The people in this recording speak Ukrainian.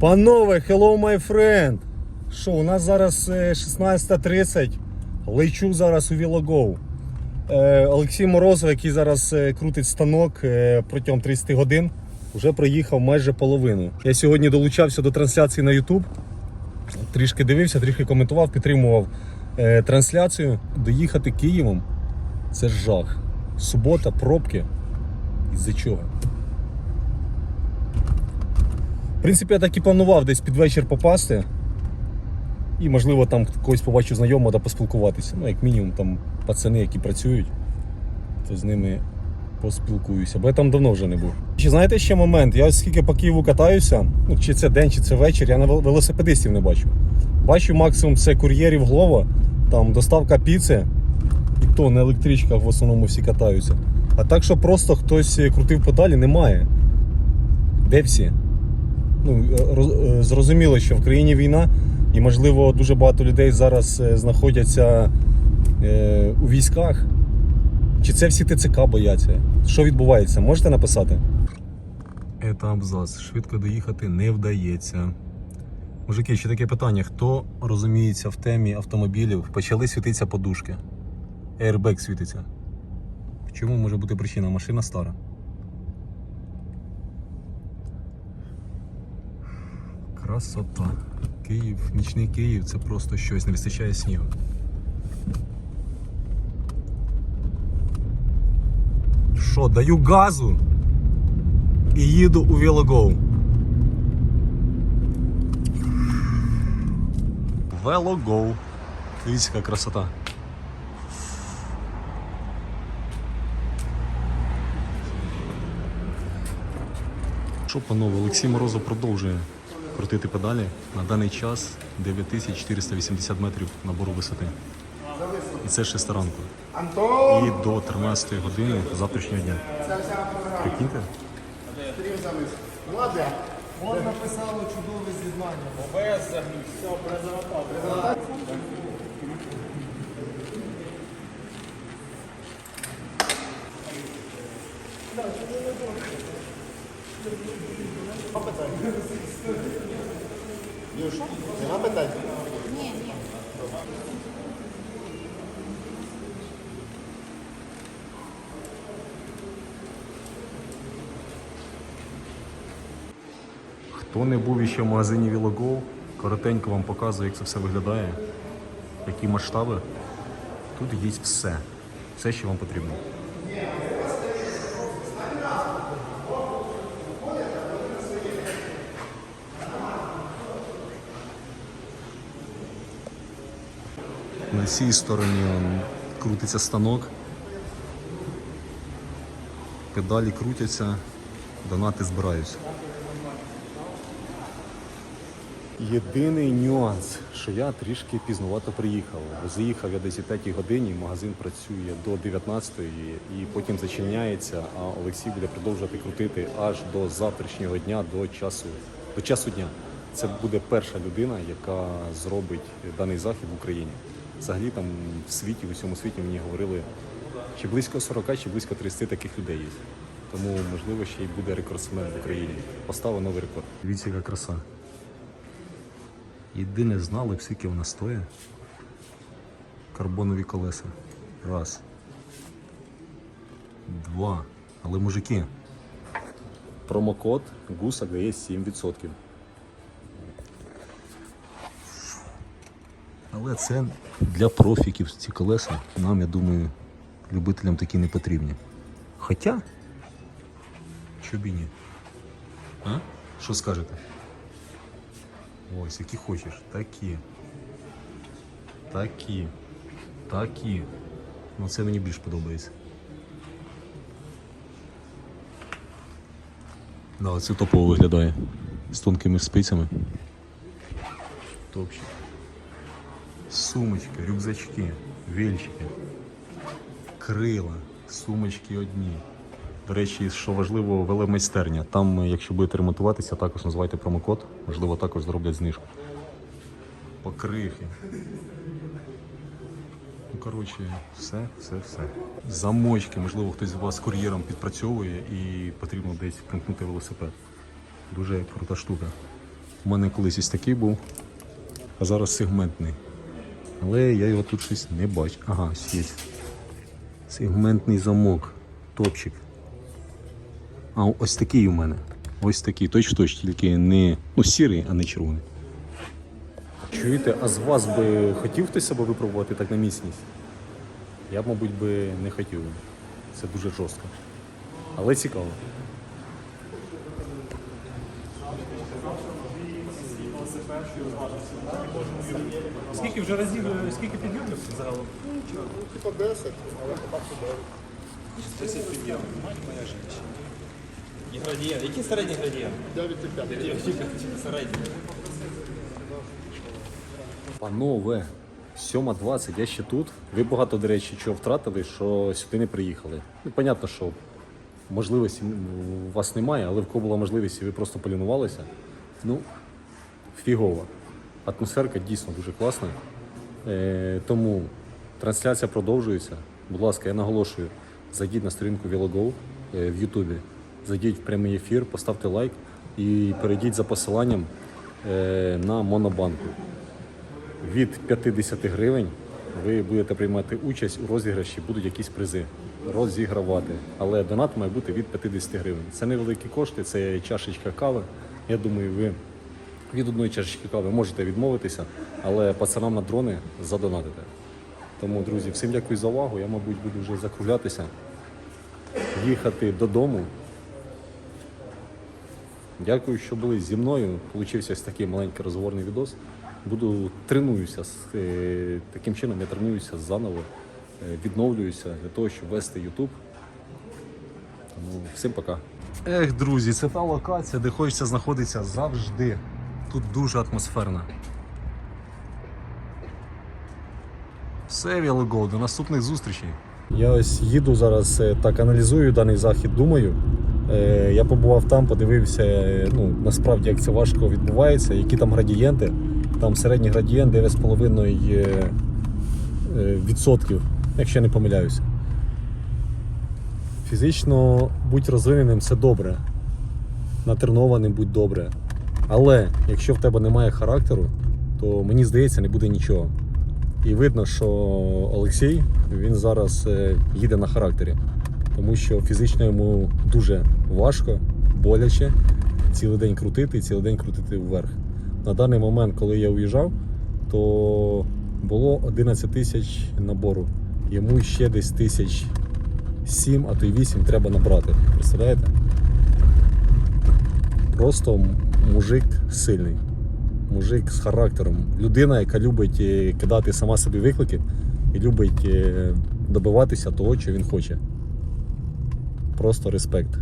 Панове, hello my friend! Що, у нас зараз е, 16.30. Лечу зараз у Вілогоу. Е, Олексій Морозов, який зараз е, крутить станок е, протягом 30 годин, вже проїхав майже половину. Я сьогодні долучався до трансляції на YouTube. Трішки дивився, трішки коментував, підтримував е, трансляцію. Доїхати Києвом це жах. Субота, пробки. Із-за чого? В принципі, я так і планував десь під вечір попасти. І, можливо, там когось побачу знайомого та поспілкуватися. Ну, як мінімум, там пацани, які працюють, то з ними поспілкуюся. Бо я там давно вже не був. Чи знаєте ще момент? Я скільки по Києву катаюся, ну, чи це день, чи це вечір, я на велосипедистів не бачу. Бачу максимум це кур'єрів Глова, там доставка піци, і то на електричках в основному всі катаються. А так, що просто хтось крутив подалі, немає. Де всі? Ну, роз- е, зрозуміло, що в країні війна, і, можливо, дуже багато людей зараз е, знаходяться е, у військах. Чи це всі ТЦК бояться? Що відбувається? Можете написати? Це абзац. Швидко доїхати не вдається. Мужики, ще таке питання: хто розуміється в темі автомобілів? Почали світитися подушки. Airbag світиться. Чому може бути причина? Машина стара. Красота. Київ, нічний Київ це просто щось, не вистачає снігу. Що, даю газу і їду у Велогоу. Велогоу. Дивіться, яка красота. Що, панове, Олексій Морозов продовжує крутити педалі. На даний час 9480 метрів набору висоти. І це ще ранку. І до 13 години завтрашнього дня. Прикиньте? Он написало чудове зізнання. Юж, Хто не був ще в магазині Вілогоу, коротенько вам показую, як це все виглядає, які масштаби. Тут є все. Все, що вам потрібно. На цій стороні он, крутиться станок. Педалі крутяться, донати збираються. Єдиний нюанс, що я трішки пізнувато приїхав. Заїхав я десь о 5 годині, магазин працює до 19 і потім зачиняється, а Олексій буде продовжувати крутити аж до завтрашнього дня, до часу, до часу дня. Це буде перша людина, яка зробить даний захід в Україні. Взагалі там в світі, в усьому світі мені говорили, чи близько 40, чи близько 30 таких людей є. Тому, можливо, ще й буде рекордсмен в Україні. Поставив новий рекорд. Дивіться, яка краса. Єдине знали, скільки вона стоїть. Карбонові колеса. Раз. Два. Але мужики. Промокод гуса дає 7%. Але це для профіків ці колеса. Нам, я думаю, любителям такі не потрібні. Хоча. Чобі б і ні? А? Що скажете? Ось, які хочеш. Такі. Такі. Такі. Ну це мені більш подобається. Да, це топово виглядає. З тонкими спицями. Топчик. Сумочки, рюкзачки, вельчики, крила, сумочки одні. До речі, що важливо, веломайстерня. Там, е, якщо будете ремонтуватися, також називайте промокод, можливо, також зроблять знижку. Покрихи. Ну, коротше, все, все, все. Замочки, можливо, хтось з вас кур'єром підпрацьовує і потрібно десь примкнути велосипед. Дуже крута штука. У мене колись ось такий був, а зараз сегментний. Але я його тут щось не бачу. Ага, є. Сегментний замок. Топчик. А ось такий у мене. Ось такий, точно, тільки не ну, сірий, а не червоний. Чуєте, а з вас би хотів хтось себе випробувати так на міцність? Я б, мабуть, би не хотів. Це дуже жорстко. Але цікаво. Скільки вже разів, скільки підйомів загалом? Типа 10, але попав сюди. 10 підйомів. Мать моя жінка. І градієнт. Який середній градієнт? 9,5. Середній. Панове, 7.20, я ще тут. Ви багато, до речі, чого втратили, що сюди не приїхали. Ну, понятно, що можливості у вас немає, але в кого була можливість, і ви просто полінувалися. Ну, фігово. Атмосферка дійсно дуже класна. Е, тому трансляція продовжується. Будь ласка, я наголошую, зайдіть на сторінку VeloGo е, в Ютубі, зайдіть в прямий ефір, поставте лайк і перейдіть за посиланням е, на Монобанку. Від 50 гривень ви будете приймати участь у розіграші, будуть якісь призи розігравати. Але донат має бути від 50 гривень. Це невеликі кошти, це чашечка кави. Я думаю, ви від одної чашечки кави можете відмовитися, але пацанам на дрони задонатите. Тому, друзі, всім дякую за увагу. Я, мабуть, буду вже закруглятися, їхати додому. Дякую, що були зі мною. Получився ось такий маленький розговорний відос. Буду тренуюся з е, таким чином. Я тренуюся заново, е, відновлююся для того, щоб вести YouTube. Тому всім пока. Ех, друзі, це та локація, де хочеться знаходитися завжди. Тут дуже атмосферно. Все, Вілого, до наступних зустрічей. Я ось їду зараз, е, так аналізую даний захід, думаю. Е, Я побував там, подивився, е, ну, насправді, як це важко відбувається, які там градієнти. Там середній градієнт 9,5 е, відсотків, якщо я не помиляюся. Фізично будь розвиненим це добре. Натренованим будь добре. Але якщо в тебе немає характеру, то мені здається, не буде нічого. І видно, що Олексій він зараз їде на характері, тому що фізично йому дуже важко, боляче цілий день крутити і цілий день крутити вверх. На даний момент, коли я уїжджав, то було 11 тисяч набору. Йому ще десь тисяч 7, а то й 8 треба набрати. Представляєте? Просто мужик сильний мужик з характером. Людина, яка любить е, кидати сама собі виклики і любить е, добиватися того, що він хоче. Просто респект.